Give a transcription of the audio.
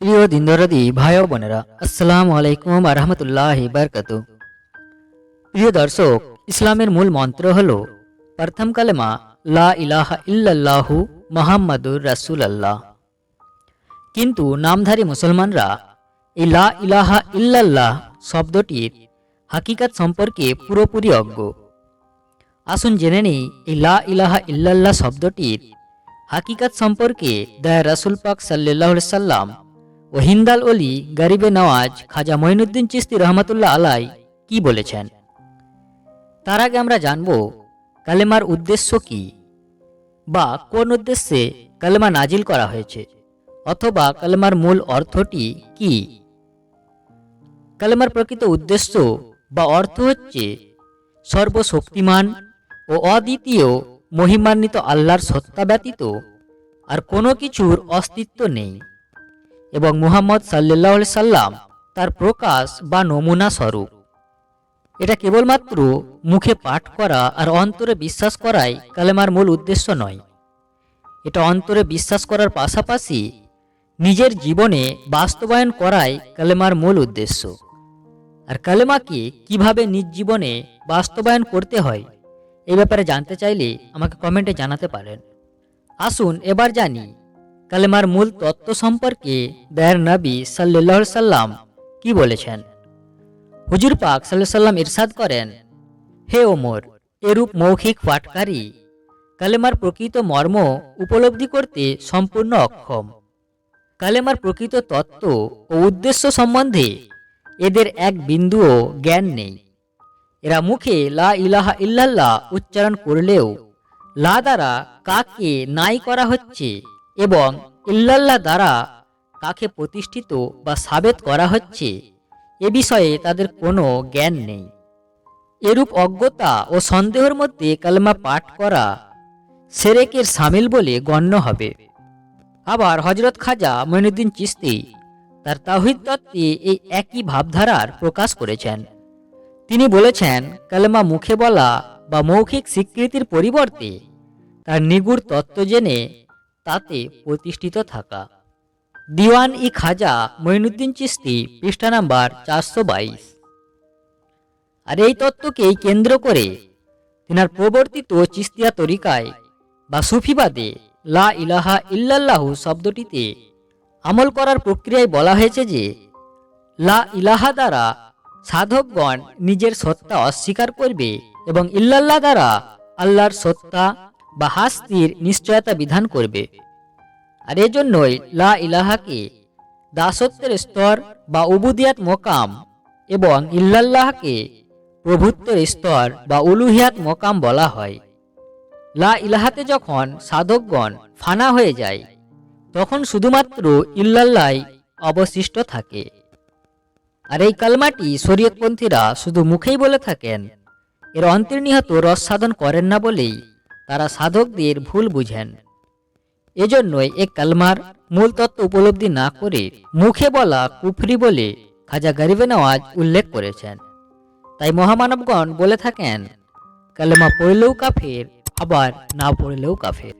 প্রিয় দিনদরদি, ভাই বোনেরা, আসসালামু আলাইকুম আরহামতুল্লাহ বারকাতু। প্রিয় দর্শক, ইসলামের মূল মন্ত্র হল, প্রথম কালেমা, লা ইলাহা ইল্লাল্লাহু মোহাম্মদুর রাসুল আল্লাহ কিন্তু নামধারী মুসলমানরা, এই লা ইলাহা ইল্লাল্লাহ শব্দটির হাকিকাত সম্পর্কে পুরোপুরি অজ্ঞ। আসুন জেনে নেই, এই লা ইলাহা ইল্লাল্লাহ শব্দটির হাকিকাত সম্পর্কে দয়া রাসুল পাক সাল্লাহ সাল্লাম ও হিন্দাল অলি গরিবে নওয়াজ খাজা মঈনুদ্দিন চিস্তি রহমতুল্লাহ আলাই কি বলেছেন? তার আগে আমরা জানব, কালেমার উদ্দেশ্য কি? বা কোন উদ্দেশ্যে কালেমা নাজিল করা হয়েছে? অথবা কালেমার মূল অর্থটি কি? কালেমার প্রকৃত উদ্দেশ্য বা অর্থ হচ্ছে সর্বশক্তিমান ও অদ্বিতীয় মহিমান্বিত আল্লাহর সত্তা ব্যতীত আর কোনো কিছুর অস্তিত্ব নেই। এবং মুহাম্মদ সাল্লাহ সাল্লাম তার প্রকাশ বা নমুনা স্বরূপ। এটা কেবলমাত্র মুখে পাঠ করা আর অন্তরে বিশ্বাস করাই কালেমার মূল উদ্দেশ্য নয়। এটা অন্তরে বিশ্বাস করার পাশাপাশি নিজের জীবনে বাস্তবায়ন করাই কালেমার মূল উদ্দেশ্য। আর কালেমাকে কীভাবে নিজ জীবনে বাস্তবায়ন করতে হয় এই ব্যাপারে জানতে চাইলে আমাকে কমেন্টে জানাতে পারেন। আসুন এবার জানি কালেমার মূল তত্ত্ব সম্পর্কে দয়ার নবী সাল্লাহ সাল্লাম কি বলেছেন? হুজুর পাক সাল্লাহ সাল্লাম ইরশাদ করেন, হে ওমর, এরূপ মৌখিক পাঠকারী, কালেমার প্রকৃত মর্ম উপলব্ধি করতে সম্পূর্ণ অক্ষম। কালেমার প্রকৃত তত্ত্ব ও উদ্দেশ্য সম্বন্ধে এদের এক বিন্দুও জ্ঞান নেই। এরা মুখে লা ইলাহা ইল্লাল্লাহ উচ্চারণ করলেও লা দ্বারা কাকে নাই করা হচ্ছে এবং ইল্লাল্লাহ দ্বারা কাকে প্রতিষ্ঠিত বা সাবেত করা হচ্ছে, এ বিষয়ে তাদের কোনো জ্ঞান নেই। এরূপ অজ্ঞতা ও সন্দেহের মধ্যে কালমা পাঠ করা সেরেকের সামিল বলে গণ্য হবে। আবার হজরত খাজা মঈনুদ্দিন চিস্তি তার তাহিদ তত্ত্বে এই একই ভাবধারার প্রকাশ করেছেন। তিনি বলেছেন, কালেমা মুখে বলা বা মৌখিক স্বীকৃতির পরিবর্তে তার নিগুড় তত্ত্ব জেনে তাতে প্রতিষ্ঠিত থাকা। দিওয়ান ই খাজা মঈনুদ্দিন চিস্তি পৃষ্ঠা নাম্বার চারশো বাইশ। আর এই তত্ত্বকেই কেন্দ্র করে তিনার প্রবর্তিত চিস্তিয়া তরিকায় বা সুফিবাদে লা ইলাহা ইল্লাল্লাহু শব্দটিতে আমল করার প্রক্রিয়ায় বলা হয়েছে যে, লা ইলাহা দ্বারা সাধকগণ নিজের সত্তা অস্বীকার করবে এবং ইল্লাল্লাহ দ্বারা আল্লাহর সত্তা বা হাস্তির নিশ্চয়তা বিধান করবে। আর এজন্যই লা ইলাহাকে দাসত্বের স্তর বা উবুদিয়াত মোকাম এবং ইল্লাল্লাহকে প্রভুত্বের স্তর বা উলুহিয়াত মোকাম বলা হয়। লা ইলাহাতে যখন সাধকগণ ফানা হয়ে যায়, তখন শুধুমাত্র ইল্লাল্লাহ অবশিষ্ট থাকে। আর এই কালমাটি শরীয়তপন্থীরা শুধু মুখেই বলে থাকেন, এর অন্তর্নিহত রস সাধন করেন না বলেই তারা সাধকদের ভুল বুঝেন। এজন্যই এ কালমার মূল তত্ত্ব উপলব্ধি না করে মুখে বলা কুফরি বলে খাজা গরিবে নওয়াজ উল্লেখ করেছেন। তাই মহামানবগণ বলে থাকেন, কালমা পড়লেও কাফের, আবার না পড়লেও কাফের।